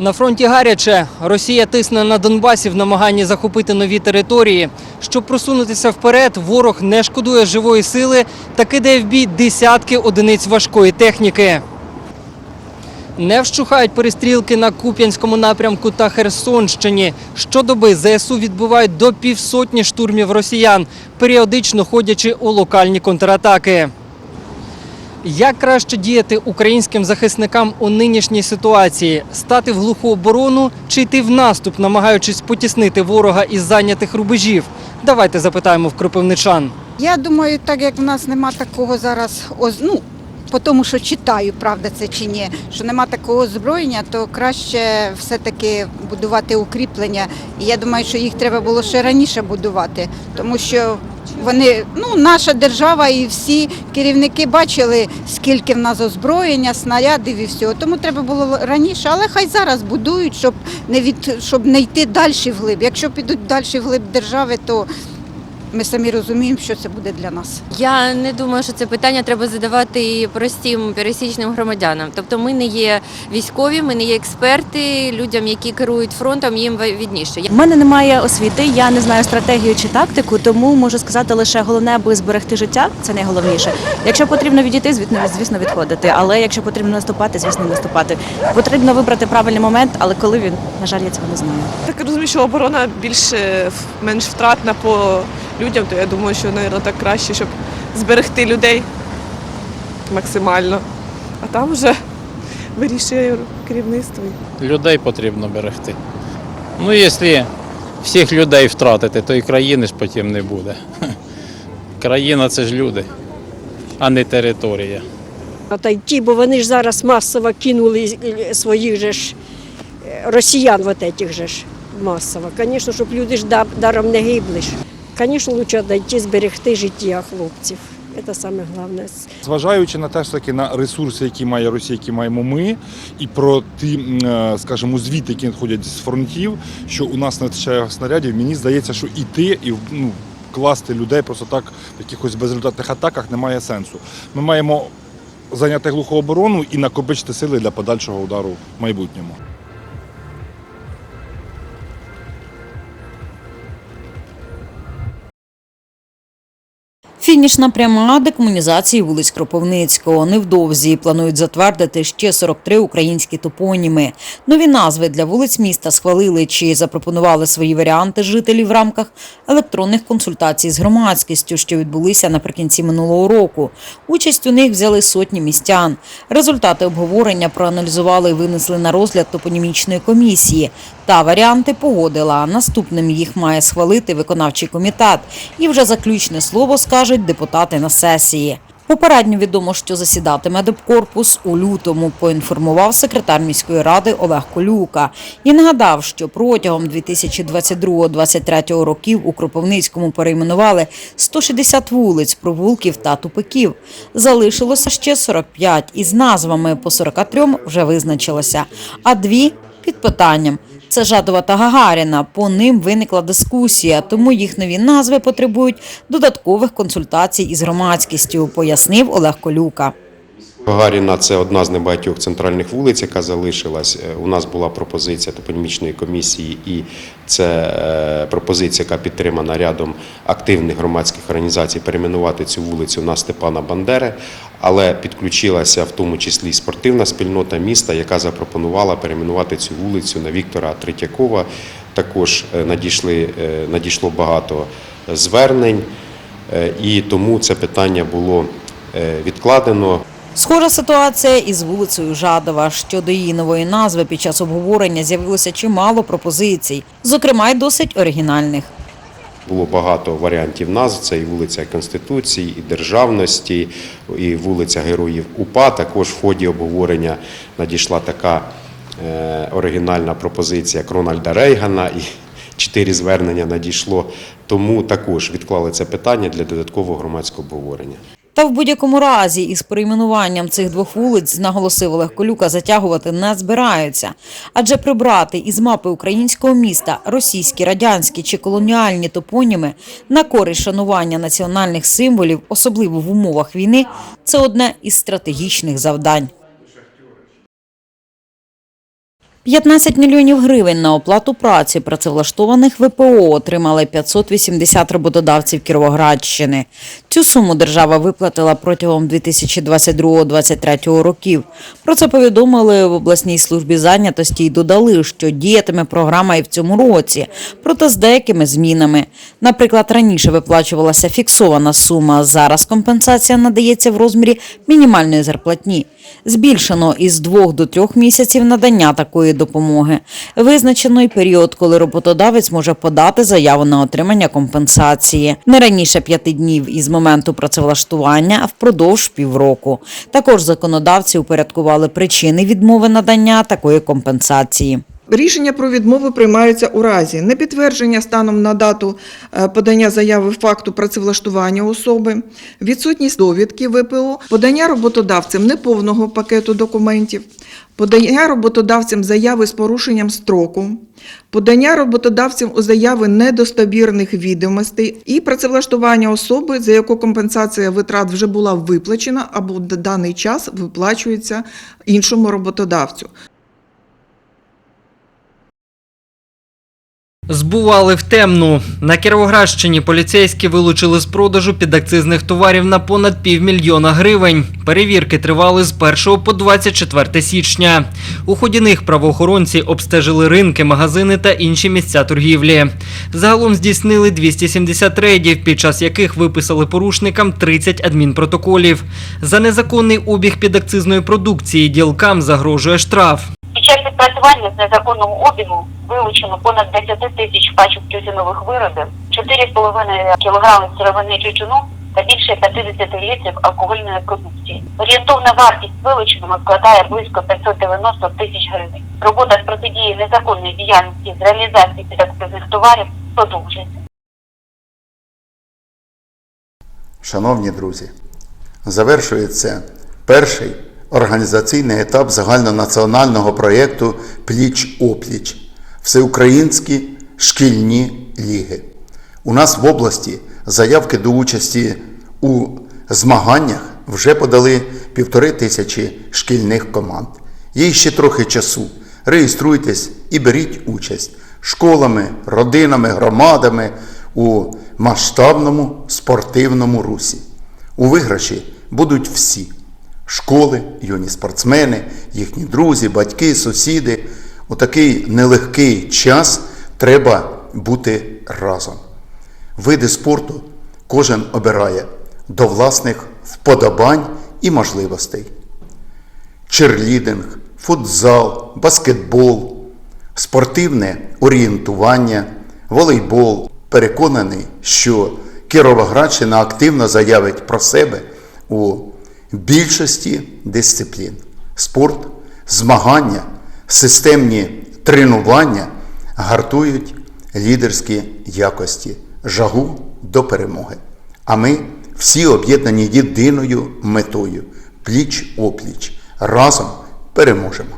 На фронті гаряче. Росія тисне на Донбасі в намаганні захопити нові території. Щоб просунутися вперед, ворог не шкодує живої сили та кидає в бій десятки одиниць важкої техніки. Не вщухають перестрілки на Куп'янському напрямку та Херсонщині. Щодоби ЗСУ відбувають до півсотні штурмів росіян, періодично ходячи у локальні контратаки. Як краще діяти українським захисникам у нинішній ситуації? Стати в глуху оборону чи йти в наступ, намагаючись потіснити ворога із зайнятих рубежів? Давайте запитаємо в кропивничан. Я думаю, так як в нас нема такого зараз, ну, по тому, що читаю, правда це чи ні, що нема такого озброєння, то краще все-таки будувати укріплення. І я думаю, що їх треба було ще раніше будувати, тому що вони, ну, наша держава і всі керівники бачили, скільки в нас озброєння, снарядів і всього. Тому треба було раніше, але хай зараз будують, щоб не від щоб не йти далі вглиб. Якщо підуть далі вглиб держави, то ми самі розуміємо, що це буде для нас. Я не думаю, що це питання треба задавати простим пересічним громадянам. Тобто, ми не є військові, ми не є експерти. Людям, які керують фронтом, їм відніше. У мене немає освіти, я не знаю стратегію чи тактику, тому можу сказати лише головне, аби зберегти життя. Це найголовніше. Якщо потрібно відійти, звісно, звісно, відходити. Але якщо потрібно наступати, звісно, наступати. Потрібно вибрати правильний момент, але коли він, на жаль, я цього не знаю. Так розумію, що оборона більше менш втратна по людям, то я думаю, що мабуть, так краще, щоб зберегти людей максимально. А там вже вирішує керівництво. людей потрібно берегти. Ну, якщо всіх людей втратити, то і країни ж потім не буде. Країна це ж люди, а не територія. отойти, бо вони ж зараз масово кинули своїх же ж е, росіян, вот этих же ж масово. Звісно, щоб люди ж даром не гибли. Звісно, краще дойти, зберегти життя хлопців. Це саме головне. Зважаючи на те ж таки на ресурси, які має Росія, які маємо ми, і про ті, е, скажімо, звіти, які надходять з фронтів, що у нас не вистачає снарядів, мені здається, що іти і ну, класти людей просто так в якихось безрезультатних атаках немає сенсу. Ми маємо зайняти глуху оборону і накопичити сили для подальшого удару в майбутньому. Фінішна пряма декомунізації вулиць Кропивницького. Невдовзі планують затвердити ще 43 українські топоніми. Нові назви для вулиць міста схвалили чи запропонували свої варіанти жителі в рамках електронних консультацій з громадськістю, що відбулися наприкінці минулого року. Участь у них взяли сотні містян. Результати обговорення проаналізували і винесли на розгляд топонімічної комісії. Та варіанти погодила. Наступним їх має схвалити виконавчий комітет. І вже заключне слово скажуть депутати на сесії. Попередньо відомо, що засідатиме депкорпус у лютому, поінформував секретар міської ради Олег Колюка і нагадав, що протягом 2022-2023 років у Кропивницькому перейменували 160 вулиць, провулків та тупиків. Залишилося ще 45, із назвами по 43 вже визначилося, а дві під питанням. Це Жадова та Гагаріна. По ним виникла дискусія, тому їх нові назви потребують додаткових консультацій із громадськістю, пояснив Олег Колюка. Гагаріна це одна з небагатьох центральних вулиць, яка залишилась. Е, У нас була пропозиція топонімічної комісії, і це е, пропозиція, яка підтримана рядом активних громадських організацій, перейменувати цю вулицю на Степана Бандери. Але підключилася в тому числі спортивна спільнота міста, яка запропонувала перейменувати цю вулицю на Віктора Третьякова. Також е, надійшли, надійшло багато звернень, і тому це питання було відкладено. Схожа ситуація із вулицею Жадова. Щодо її нової назви під час обговорення з'явилося чимало пропозицій, зокрема й досить оригінальних. Було багато варіантів назв. Це і вулиця Конституції, і Державності, і вулиця Героїв УПА. Також в ході обговорення надійшла така е, оригінальна пропозиція як Рональда Рейгана, і чотири звернення надійшло. Тому також відклали це питання для додаткового громадського обговорення. Та в будь-якому разі із перейменуванням цих двох вулиць, наголосив Олег Колюка, затягувати не збираються. Адже прибрати із мапи українського міста російські, радянські чи колоніальні топоніми на користь шанування національних символів, особливо в умовах війни, це одне із стратегічних завдань. 15 мільйонів гривень на оплату праці працевлаштованих ВПО отримали 580 роботодавців Кіровоградщини. Цю суму держава виплатила протягом 2022-2023 років. Про це повідомили в обласній службі зайнятості і додали, що діятиме програма і в цьому році, проте з деякими змінами. Наприклад, раніше виплачувалася фіксована сума, зараз компенсація надається в розмірі мінімальної зарплатні. Збільшено із двох до трьох місяців надання такої допомоги. Визначено й період, коли роботодавець може подати заяву на отримання компенсації не раніше п'яти днів із моменту працевлаштування, а впродовж півроку. Також законодавці упорядкували причини відмови надання такої компенсації. Рішення про відмову приймаються у разі непідтвердження станом на дату е, подання заяви факту працевлаштування особи, відсутність довідки ВПО, подання роботодавцем неповного пакету документів, подання роботодавцем заяви з порушенням строку, подання роботодавцем у заяви недостовірних відомостей і працевлаштування особи, за яку компенсація витрат вже була виплачена або в даний час виплачується іншому роботодавцю. Збували в темну. На Кіровоградщині поліцейські вилучили з продажу підакцизних товарів на понад півмільйона гривень. Перевірки тривали з 1 по 24 січня. У ході них правоохоронці обстежили ринки, магазини та інші місця торгівлі. Загалом здійснили 270 рейдів, під час яких виписали порушникам 30 адмінпротоколів. За незаконний обіг підакцизної продукції ділкам загрожує штраф. Під з незаконного обігу вилучено понад 10 тисяч пачок тютюнових виробів, 4,5 кг сировини тютюну та більше 50 літрів алкогольної продукції. Орієнтовна вартість вилученого складає близько 590 тисяч гривень. Робота з протидії незаконної діяльності з реалізації підакцизних товарів продовжується. Шановні друзі, завершується перший організаційний етап загальнонаціонального проєкту Пліч опліч Всеукраїнські шкільні ліги. У нас в області заявки до участі у змаганнях вже подали півтори тисячі шкільних команд. Є ще трохи часу. Реєструйтесь і беріть участь школами, родинами, громадами у масштабному спортивному русі. У виграші будуть всі школи, юні спортсмени, їхні друзі, батьки, сусіди. У такий нелегкий час треба бути разом. Види спорту кожен обирає до власних вподобань і можливостей. Черлідинг, футзал, баскетбол, спортивне орієнтування, волейбол. Переконаний, що Кіровоградщина активно заявить про себе у більшості дисциплін. Спорт, змагання, системні тренування гартують лідерські якості, жагу до перемоги. А ми всі об'єднані єдиною метою пліч опліч. Разом переможемо.